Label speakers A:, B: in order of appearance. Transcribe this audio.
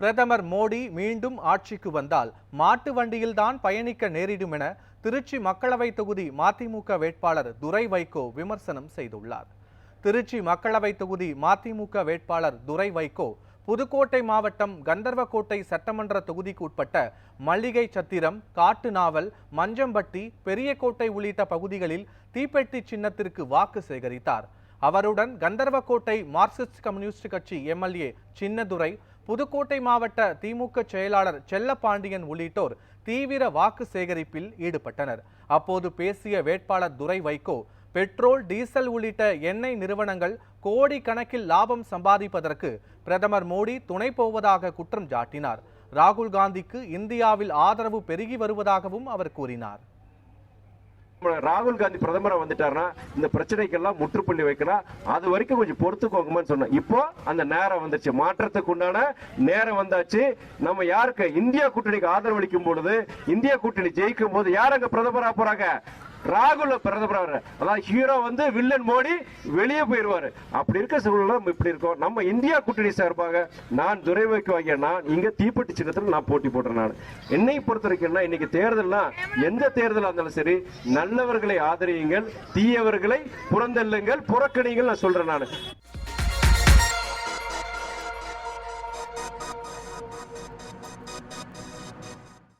A: பிரதமர் மோடி மீண்டும் ஆட்சிக்கு வந்தால் மாட்டு வண்டியில்தான் பயணிக்க நேரிடும் என திருச்சி மக்களவை தொகுதி மதிமுக வேட்பாளர் துரை வைகோ விமர்சனம் செய்துள்ளார். திருச்சி மக்களவை தொகுதி மதிமுக வேட்பாளர் துரை வைகோ புதுக்கோட்டை மாவட்டம் கந்தர்வக்கோட்டை சட்டமன்ற தொகுதிக்கு உட்பட்ட மல்லிகை சத்திரம் காட்டுநாவல் மஞ்சம்பட்டி பெரியக்கோட்டை உள்ளிட்ட பகுதிகளில் தீப்பெட்டி சின்னத்திற்கு வாக்கு சேகரித்தார். அவருடன் கந்தர்வக்கோட்டை மார்க்சிஸ்ட் கம்யூனிஸ்ட் கட்சி எம்எல்ஏ சின்னதுரை புதுக்கோட்டை மாவட்ட திமுக செயலாளர் செல்லப்பாண்டியன் உள்ளிட்டோர் தீவிர வாக்கு சேகரிப்பில் ஈடுபட்டனர். அப்போது பேசிய வேட்பாளர் துரை வைகோ பெட்ரோல் டீசல் உள்ளிட்ட எண்ணெய் நிறுவனங்கள் கோடி கணக்கில் லாபம் சம்பாதிப்பதற்கு பிரதமர் மோடி துணை போவதாக குற்றம் சாட்டினார். ராகுல் காந்திக்கு இந்தியாவில் ஆதரவு பெருகி வருவதாகவும் அவர் கூறினார்.
B: ராகுல் காந்தி பிரதமரை வந்துட்டாருன்னா இந்த பிரச்சனைக்கெல்லாம் முற்றுப்புள்ளி வைக்கலாம் அது வரைக்கும் கொஞ்சம் பொறுத்துக்கோங்கன்னு சொன்னேன். இப்போ அந்த நேரம் வந்துச்சு மாற்றத்துக்கு உண்டான நேரம் வந்தாச்சு. நம்ம யாருக்கு? இந்தியா கூட்டணிக்கு ஆதரவு அளிக்கும் பொழுது இந்தியா கூட்டணி ஜெயிக்கும் போது யார் அங்க பிரதமரா போறாங்க? ராகுல பிரதமர் அதாவது ஹீரோ வந்து வில்லன் மோடி வெளியே போயிடுவார் அப்படி இருக்க சூழ்நிலை நம்ம இப்படி இருக்கோம். நம்ம இந்தியா கூட்டணி சார்பாக நான் துறைமுகி வாங்கிய நான் இங்கே தீப்பெட்டி சின்னத்தில் நான் போட்டி போடுறேன் நான். என்னை பொறுத்த வரைக்கும்னா இன்னைக்கு தேர்தல்னா எந்த தேர்தலாக இருந்தாலும் சரி நல்லவர்களை ஆதரியுங்கள் தீயவர்களை புறந்தள்ளுங்கள் புறக்கணிங்கள் நான் சொல்கிறேன் நான்.